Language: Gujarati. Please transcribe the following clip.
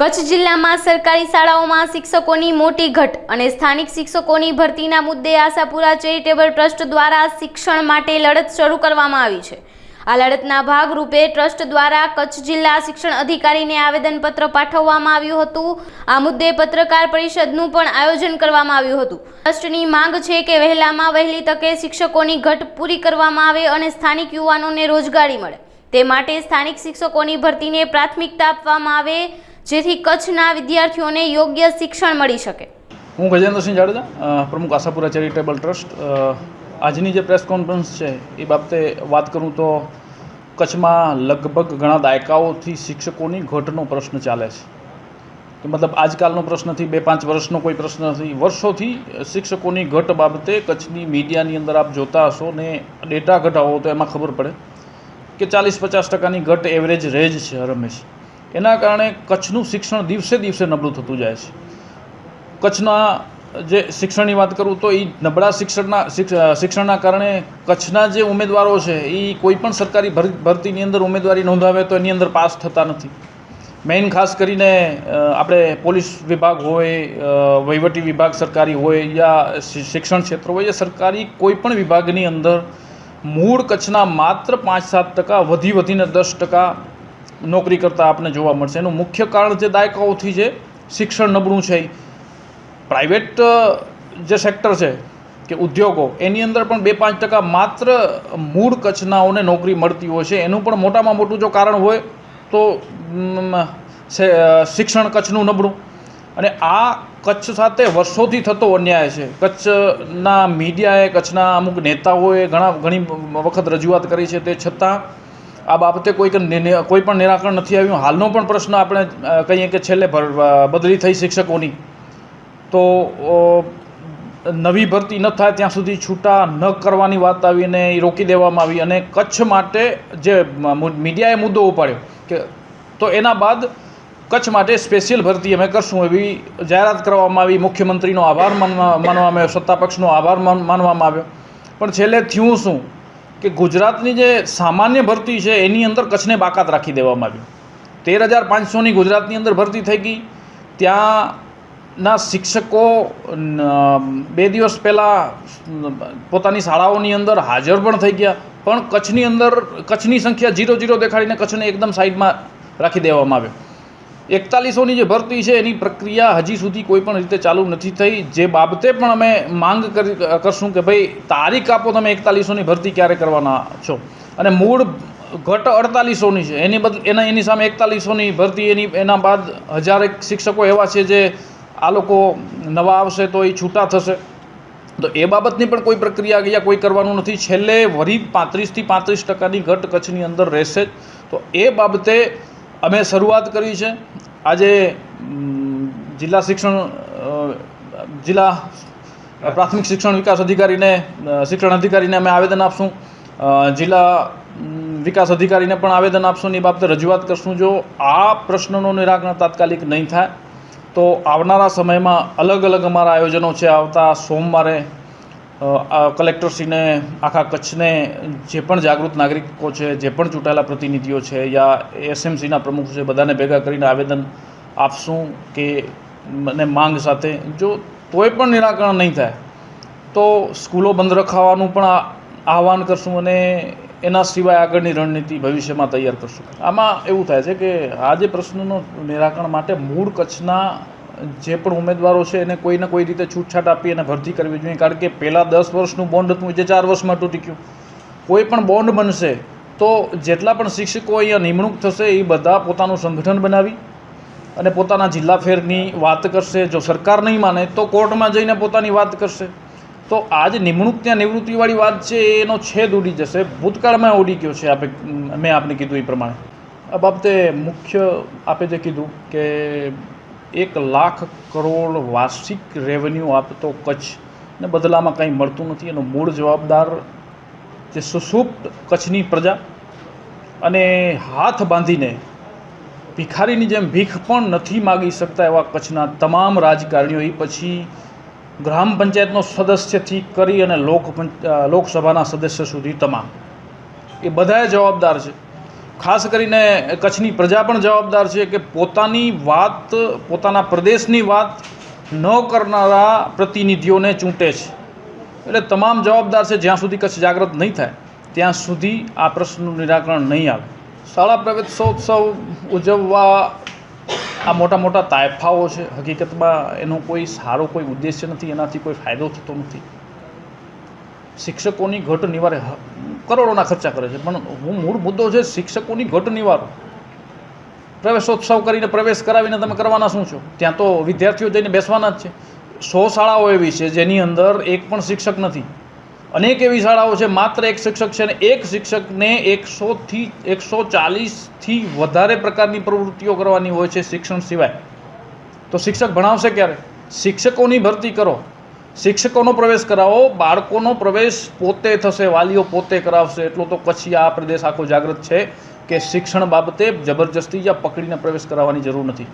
કચ્છ જિલ્લામાં સરકારી શાળાઓમાં શિક્ષકોની મોટી ઘટ અને સ્થાનિક શિક્ષકોની ભરતીના મુદ્દે આશાપુરા ચેરિટેબલ ટ્રસ્ટ દ્વારા શિક્ષણ માટે લડત શરૂ કરવામાં આવી છે. આ લડતના ભાગરૂપે ટ્રસ્ટ દ્વારા કચ્છ જિલ્લા શિક્ષણ અધિકારીને આવેદનપત્ર પાઠવવામાં આવ્યું હતું. આ મુદ્દે પત્રકાર પરિષદનું પણ આયોજન કરવામાં આવ્યું હતું. ટ્રસ્ટની માંગ છે કે વહેલામાં વહેલી તકે શિક્ષકોની ઘટ પૂરી કરવામાં આવે અને સ્થાનિક યુવાનોને રોજગારી મળે. તે માટે સ્થાનિક શિક્ષકોની ભરતીને પ્રાથમિકતા આપવામાં આવે. જેથી કચ્છના વિદ્યાર્થીઓને યોગ્ય શિક્ષણ મળી શકે. હું ગજેન્દ્રસિંહ જાડેજા પ્રમુખ આશાપુરા ચેરિટેબલ ટ્રસ્ટ. આજની જે પ્રેસ કોન્ફરન્સ છે, એ બાબતે વાત કરું તો કચ્છમાં લગભગ ઘણા દાયકાઓથી શિક્ષકોની ઘટનો પ્રશ્ન ચાલે છે. કે મતલબ આજકાલનો પ્રશ્ન નથી, બે પાંચ વર્ષનો કોઈ પ્રશ્ન નથી. વર્ષોથી શિક્ષકોની ઘટ બાબતે કચ્છની મીડિયાની અંદર આપ જોતા હશો ને ડેટા ઘટાવો તો એમાં ખબર પડે કે ચાલીસ પચાસ ટકાની ઘટ એવરેજ રહે જ છે રમેશ એના કારણે કચ્છનું શિક્ષણ દિવસે દિવસે નબળું થતું જાય છે. કચ્છના જે શિક્ષણની વાત કરું તો એ નબળા શિક્ષણના શિક્ષણના કારણે કચ્છના જે ઉમેદવારો છે એ કોઈ પણ સરકારી ભર- ભરતીની અંદર ઉમેદવારી નોંધાવે તો એની અંદર પાસ થતા નથી. મેઇન ખાસ કરીને આપણે પોલીસ વિભાગ હોય વહીવટી વિભાગ સરકારી હોય યા શિક્ષણ ક્ષેત્ર હોય યા સરકારી કોઈ પણ વિભાગની અંદર મૂળ કચ્છના માત્ર પાંચ સાત ટકા, વધી વધીને દસ ટકા નોકરી કરતાં આપને જોવા મળશે. એનું મુખ્ય કારણ જે દાયકાઓથી છે, શિક્ષણ નબળું છે. પ્રાઇવેટ જે સેક્ટર છે, કે ઉદ્યોગો, એની અંદર પણ બે પાંચ ટકા માત્ર મૂળ કચ્છનાઓને નોકરી મળતી હોય છે. એનું પણ મોટામાં મોટું જો કારણ હોય, તો શિક્ષણ કચ્છનું નબળું. અને આ કચ્છ સાથે વર્ષોથી થતો અન્યાય છે. કચ્છના મીડિયાએ, કચ્છના અમુક નેતાઓએ ઘણા, ઘણી વખત રજૂઆત કરી છે. તે છતાં આ બાબતે કોઈ કોઈ પણ નિરાકરણ નથી આવ્યું. હાલનો પણ પ્રશ્ન આપણે કહીએ કે છેલ્લે બદલી થઈ શિક્ષકોની. તો નવી ભરતી ન થાય ત્યાં સુધી છૂટા ન કરવાની વાત આવીને એ રોકી દેવામાં આવી અને કચ્છ માટે જે મીડિયાએ મુદ્દો ઉપાડ્યો કે તો એના બાદ કચ્છ માટે સ્પેશિયલ ભરતી અમે કરશું એવી જાહેરાત કરવામાં આવી. મુખ્યમંત્રીનો આભાર માનવામાં આવ્યો સત્તા પક્ષનો આભાર માનવામાં આવ્યો. પણ છેલ્લે થયું શું? કે ગુજરાતની જે સામાન્ય ભરતી છે, એની અંદર કચ્છને બાકાત રાખી દેવામાં આવ્યું તેર હજાર પાંચસોની ગુજરાતની અંદર ભરતી થઈ ગઈ. ત્યાંના શિક્ષકો બે દિવસ પહેલાં પોતાની શાળાઓની અંદર હાજર પણ થઈ ગયા. પણ કચ્છની અંદર, કચ્છની સંખ્યા જીરો જીરો દેખાડીને કચ્છને એકદમ સાઈડમાં રાખી દેવામાં આવ્યો એકતાલીસોની જે ભરતી છે, એની પ્રક્રિયા હજી સુધી કોઈ પણ રીતે ચાલુ નથી થઈ. જે બાબતે પણ અમે માંગ કરી, કરશું કે ભાઈ, તારીખ આપો તમે એકતાલીસોની ભરતી ક્યારે કરવાના છો. અને મૂળ ઘટ અડતાલીસોની છે. એની બદલ એના, એની સામે એકતાલીસોની ભરતી, એની, એના બાદ હજારેક શિક્ષકો એવા છે જે આ લોકો નવા આવશે તો એ છૂટા થશે. તો એ બાબતની પણ કોઈ પ્રક્રિયા યા કોઈ કરવાનું નથી. છેલ્લે વરી પાંત્રીસથી પાંત્રીસ ટકાની ઘટ કચ્છની અંદર રહેશે જ. તો એ બાબતે અમે શરૂઆત કરી છે. આજે જિલ્લા શિક્ષણ જિલ્લા પ્રાથમિક શિક્ષણ વિકાસ અધિકારીને શિક્ષણ અધિકારીને અમે આવેદન આપશું. જિલ્લા વિકાસ અધિકારીને પણ આવેદન આપશું એ બાબતે રજૂઆત કરશું. જો આ પ્રશ્નનું નિરાકરણ તાત્કાલિક નહીં થાય, તો આવનારા સમયમાં અલગ અલગ અમારા આયોજનો છે. આવતા સોમવારે કલેક્ટરશ્રીને, આખા કચ્છને જે પણ જાગૃત નાગરિકો છે, જે પણ ચૂંટાયેલા પ્રતિનિધિઓ છે યા એસએમસીના પ્રમુખ છે, બધાને ભેગા કરીને આવેદન આપશું કે મને માંગ સાથે. જો તોય પણ નિરાકરણ નહીં થાય, તો સ્કૂલો બંધ રખાવાનું પણ આહવાન કરશું અને એના સિવાય આગળની રણનીતિ ભવિષ્યમાં તૈયાર કરશું. આમાં એવું થાય છે કે આ જે પ્રશ્નનો નિરાકરણ માટે મૂળ કચ્છના જે પણ ઉમેદવારો છે એને કોઈને કોઈ રીતે છૂટછાટ આપી અને ભરતી કરવી જોઈએ. કારણ કે પહેલાં દસ વર્ષનું બોન્ડ હતું જે ચાર વર્ષમાં તૂટી ગયું. કોઈ પણ બોન્ડ બનશે, તો જેટલા પણ શિક્ષકો અહીંયા નિમણૂક થશે, એ બધા પોતાનું સંગઠન બનાવી અને પોતાના જિલ્લા ફેરની વાત કરશે. જો સરકાર નહીં માને, તો કોર્ટમાં જઈને પોતાની વાત કરશે. તો આ જે નિમણૂક ત્યાં નિવૃત્તિવાળી વાત છે, એનો છેદ ઉડી જશે. ભૂતકાળમાં ઉડી ગયો છે, આપે, મેં આપને કીધું એ પ્રમાણે. આ બાબતે મુખ્ય આપે જે કીધું કે એક લાખ કરોડ વાર્ષિક રેવન્યુ આપતો કચ્છ. ને બદલામાં કંઈ મળતું નથી. એનો મૂળ જવાબદાર જે સુસુપ્ત કચ્છની પ્રજા અને હાથ બાંધીને ભિખારીની જેમ ભીખ પણ નથી માગી શકતા એવા કચ્છના તમામ રાજકારણીઓ એ પછી ગ્રામ પંચાયતનો સદસ્યથી કરી અને લોક લોકસભાના સદસ્ય સુધી તમામ. એ બધાએ જવાબદાર છે. ખાસ કરીને કચ્છની પ્રજા પણ જવાબદાર છે કે પોતાની વાત, પોતાના પ્રદેશની વાત ન કરનારા પ્રતિનિધિઓને ચૂંટે છે. એટલે તમામ જવાબદાર છે, જ્યાં સુધી કચ્છ જાગૃત નહીં થાય, ત્યાં સુધી આ પ્રશ્નનું નિરાકરણ નહીં આવે. શાળા પ્રવેશોત્સવ ઉજવવા આ મોટા મોટા તાયફાઓ છે. હકીકતમાં એનો કોઈ સારો કોઈ ઉદ્દેશ્ય નથી, એનાથી કોઈ ફાયદો થતો નથી. શિક્ષકોની ઘટ નિવારે કરોડોના ખર્ચા કરે છે. પણ હું મૂળ મુદ્દો છે શિક્ષકોની ઘટ નિવારો. પ્રવેશોત્સવ કરીને પ્રવેશ કરાવીને તમે કરવાના શું છો? ત્યાં તો વિદ્યાર્થીઓ જઈને બેસવાના જ છે. સો શાળાઓ એવી છે જેની અંદર એક પણ શિક્ષક નથી. અનેક એવી શાળાઓ છે, માત્ર એક શિક્ષક છે અને એક શિક્ષકને એકસોથી એકસો ચાલીસથી વધારે પ્રકારની પ્રવૃત્તિઓ કરવાની હોય છે શિક્ષણ સિવાય. તો શિક્ષક ભણાવશે ક્યારે? શિક્ષકોની ભરતી કરો. શિક્ષકોનો પ્રવેશ કરાવો, બાળકોનો પ્રવેશ પોતે થશે, વાલીઓ પોતે કરાવશે. એટલો તો કચ્છી આ પ્રદેશ આખો જાગૃત છે કે શિક્ષણ બાબતે જબરજસ્તી યા પકડીને પ્રવેશ કરાવવાની જરૂર નથી.